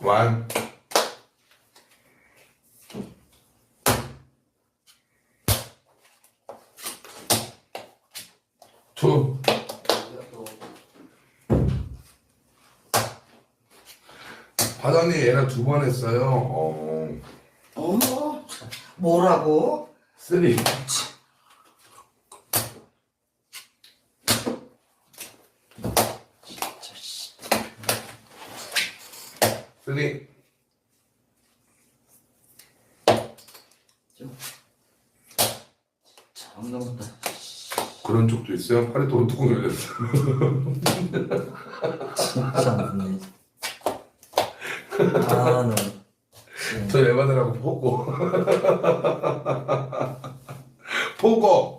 원. 투. 과장님 얘랑 두번 했어요. 어. 어? 뭐라고? 쓰리. 선생님. 네. 참나보다. 그런 쪽도 있어요. 팔에 도로뚜껑 열렸어. 진짜 안네 아나 저 예반이라고 보고 보고